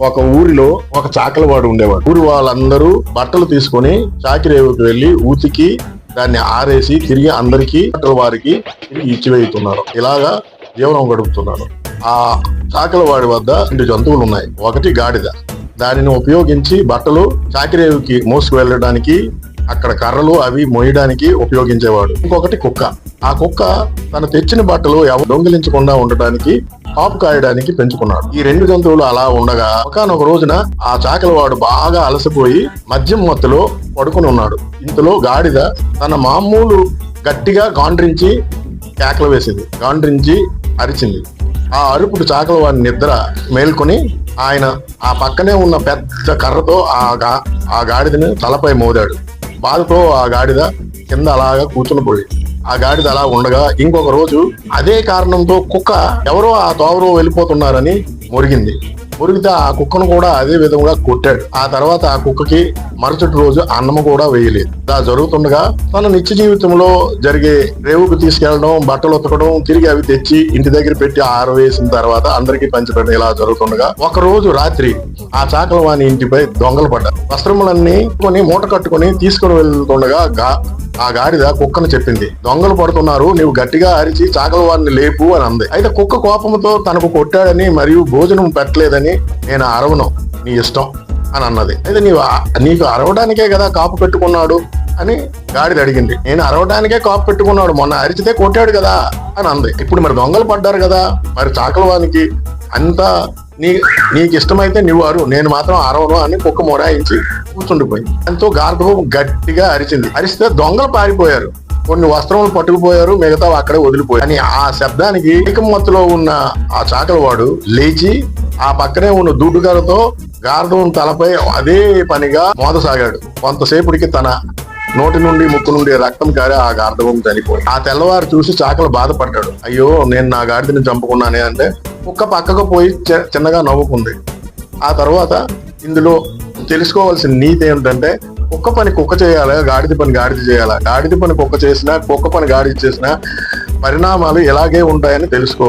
ఒక ఊరిలో ఒక చాకలవాడు ఉండేవాడు. ఊరి వాళ్ళందరూ బట్టలు తీసుకొని చాకిరేవుకి వెళ్ళి ఉతికి దాన్ని ఆరేసి తిరిగి అందరికీ బట్టల వారికి తిరిగి ఇచ్చివేయుతున్నారు. ఇలాగా జీవనం గడుపుతున్నారు. ఆ చాకలవాడి వద్ద రెండు జంతువులు ఉన్నాయి ఒకటి గాడిద. దానిని ఉపయోగించి బట్టలు చాకిరేవుకి మోసుకు వెళ్ళడానికి అక్కడ కర్రలు అవి మోయడానికి ఉపయోగించేవాడు. ఇంకొకటి కుక్క. ఆ కుక్క తను తెచ్చిన బట్టలు ఎవరు దొంగిలించకుండా ఉండటానికి పాపు కాయడానికి పెంచుకున్నాడు. ఈ రెండు జంతువులు అలా ఉండగా ఒకనొక రోజున ఆ చాకలవాడు బాగా అలసిపోయి మద్యం మత్తులో పడుకుని ఉన్నాడు. ఇంతలో గాడిద తన మామూలు గట్టిగా గాండ్రించి కేకలు వేసింది. గాండ్రించి అరిచింది. ఆ అరుపుడు చాకల వాడి నిద్ర మేల్కొని ఆయన ఆ పక్కనే ఉన్న పెద్ద కర్రతో ఆ గా ఆ గాడిదని తలపై మోదాడు. బాధతో ఆ గాడిద కింద అలాగా కూర్చుని పోయింది ఆ గాడిద అలా ఉండగా ఇంకొక రోజు అదే కారణంతో కుక్క ఎవరో ఆ తోవరో వెళ్ళిపోతున్నారని మురిగింది. మురిగితే ఆ కుక్కను కూడా అదే విధంగా కొట్టాడు. ఆ తర్వాత ఆ కుక్కకి మరుసటి రోజు అన్నం కూడా వేయలేదు. ఇలా జరుగుతుండగా తన నిత్య జీవితంలో జరిగే రేవుకు తీసుకెళ్ళడం బట్టలు ఉతకడం తిరిగి అవి తెచ్చి ఇంటి దగ్గర పెట్టి ఆరవేసిన తర్వాత అందరికీ పంచిపెట్టడం ఇలా జరుగుతుండగా ఒక రోజు రాత్రి ఆ చాకలవాణి ఇంటిపై దొంగలు పడ్డారు. వస్త్రములన్నీ కొని మూట కట్టుకొని తీసుకుని వెళ్తుండగా గా- ఆ గాడిద కుక్కను చెప్పింది. దొంగలు పడుతున్నారు నీవు గట్టిగా అరిచి చాకల వారిని లేపు అని అంది. అయితే కుక్క కోపంతో తనకు కొట్టాడని మరియు భోజనం పెట్టలేదని నేను అరవను. నీ ఇష్టం. అని అన్నది అయితే నీవు నీకు అరవడానికే కదా కాపు పెట్టుకున్నాడు అని గాడిద అడిగింది. నేను అరవడానికే కాపు పెట్టుకున్నాడు మొన్న అరిచితే కొట్టాడు కదా అని అంది ఇప్పుడు మరి దొంగలు పడ్డారు కదా మరి చాకలవానికి అంతా నీ నీకు ఇష్టమైతే నువ్వు అరు నేను మాత్రం అరవను అని కుక్క మొరాయించి కూర్చుండిపోయింది. ఎంతో గార్ధవం గట్టిగా అరిచింది. అరిస్తే దొంగలు పారిపోయారు. కొన్ని వస్త్రములు పట్టుకుపోయారు మిగతా అక్కడే వదిలిపోయారు. అని ఆ శబ్దానికి ఏకమత్తులో ఉన్న ఆ చాకలవాడు లేచి ఆ పక్కనే ఉన్న దుడ్డుగారతో గార్ధవం తలపై అదే పనిగా మోదసాగాడు కొంతసేపటికి తన నోటి నుండి ముక్కు నుండి రక్తం కారి ఆ గార్ధవం చనిపోయి ఆ తెల్లవారు చూసి చాకలు బాధపడ్డాడు. అయ్యో నేను నా గాడిదని చంపుకున్నానే అంటే కుక్క పక్కకు పోయి చి- చిన్నగా నవ్వుకుంది. ఆ తర్వాత ఇందులో తెలుసుకోవాల్సిన నీతి ఏమిటంటే కుక్క పని కుక్క చేయాలా గాడిద పని గాడిద చేయాలా? గాడిద పని కుక్క చేసినా కుక్క పని గాడిద చేసినా పరిణామాలు ఇలాగే ఉంటాయని తెలుసుకో